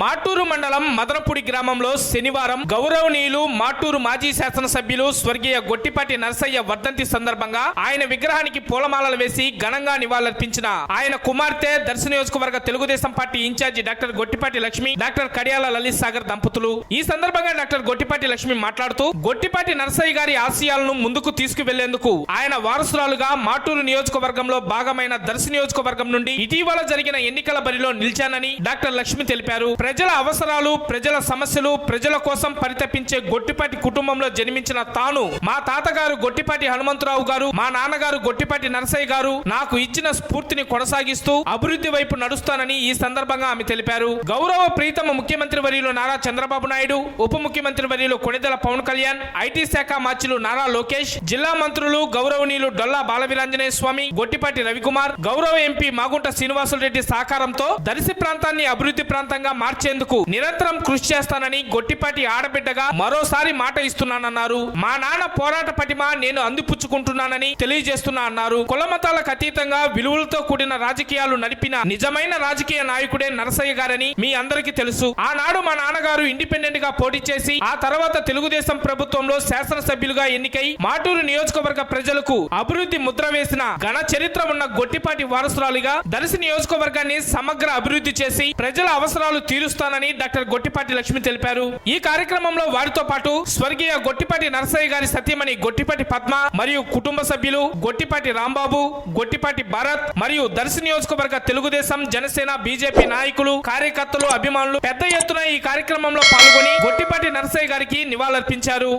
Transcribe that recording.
మాటూరు మండలం మదనపూడి గ్రామంలో శనివారం గౌరవనీయులు మాటూరు మాజీ శాసనసభ్యులు స్వర్గీయ గొట్టిపాటి నరసయ్య వర్ధంతి సందర్భంగా ఆయన విగ్రహానికి పూలమాలలు వేసి ఘనంగా నివాళులర్పించిన ఆయన కుమార్తె దర్శన నియోజకవర్గ Telugu Desam party incharge doctor Gottipati Lakshmi doctor Kadiyala Lalith Sagar దంపతులు. ఈ సందర్భంగా డాక్టర్ గొట్టిపాటి లక్ష్మి మాట్లాడుతూ గొట్టిపాటి నరసయ్య గారి ఆశయాలను ముందుకు తీసుకువెళ్ళేందుకు ఆయన వారసురాలుగా మాటూరు నియోజకవర్గంలో భాగమైన దర్శ నియోజకవర్గం నుండి ఇటీవల జరిగిన ఎన్నికల బరిలో నిలిచానని డాక్టర్ లక్ష్మి తెలిపారు. ప్రజల అవసరాలు ప్రజల సమస్యలు ప్రజల కోసం పరితపించే గొట్టిపాటి కుటుంబంలో జన్మించిన తాను మా తాతగారు గొట్టిపాటి హనుమంతరావు గారు మా నాన్నగారు గొట్టిపాటి నరసయ్య గారు నాకు ఇచ్చిన స్ఫూర్తిని కొనసాగిస్తూ అభివృద్ధి వైపు నడుస్తానని ఈ సందర్భంగా ఆమె తెలిపారు. గౌరవ ప్రీతమ ముఖ్యమంత్రి వర్యులు నారా చంద్రబాబు నాయుడు ఉప ముఖ్యమంత్రి వర్యులు కొణిదెల పవన్ కళ్యాణ్ ఐటీ శాఖ మార్చులు నారా లోకేష్ జిల్లా మంత్రులు గౌరవనీయులు డొల్లా బాలవీరాంజనేయ స్వామి గొట్టిపాటి రవికుమార్ గౌరవ ఎంపీ మాగుంట శ్రీనివాసులు రెడ్డి సహకారంతో దరిసి ప్రాంతాన్ని అభివృద్ధి ప్రాంతంగా మార్చేందుకు నిరంతరం కృషి చేస్తానని గొట్టిపాటి ఆడబిడ్డగా మరోసారి మాట ఇస్తున్నానన్నారు. మా నాన్న పోరాట పటిమ నేను అందిపుచ్చుకుంటున్నానని తెలియజేస్తున్నా అన్నారు. కులమతాలకు అతీతంగా విలువలతో కూడిన రాజకీయాలు నడిపిన నిజమైన రాజకీయ నాయకుడే నరసయ్య గారని మీ అందరికీ తెలుసు. ఆనాడు మా నాన్నగారు ఇండిపెండెంట్గా పోటీ చేసి ఆ తర్వాత తెలుగుదేశం ప్రభుత్వంలో శాసనసభ్యులుగా ఎన్నికై మాటూరు నియోజకవర్గ ప్రజలకు అభివృద్ధి ముద్ర వేసిన ఘన చరిత్ర ఉన్న గొట్టిపాటి వారసురాలిగా దర్శి నియోజకవర్గాన్ని సమగ్ర అభివృద్ధి చేసి ప్రజల అవసరాలు తీరుస్తానని డాక్టర్ గొట్టిపాటి లక్ష్మి తెలిపారు. ఈ కార్యక్రమంలో వారితో పాటు స్వర్గీయ గొట్టిపాటి నరసయ్య గారి సత్యమణి గొట్టిపాటి పద్మ మరియు కుటుంబ సభ్యులు గొట్టిపాటి రాంబాబు గొట్టిపాటి భారత్ మరియు దర్శి నియోజకవర్గ తెలుగుదేశం జనసేన బీజేపీ నాయకులు కార్యకర్తలు అభిమానులు పెద్ద ఎత్తున ఈ కార్యక్రమంలో పాల్గొని గొట్టిపాటి నరసయ్య గారికి నివాళులర్పించారు.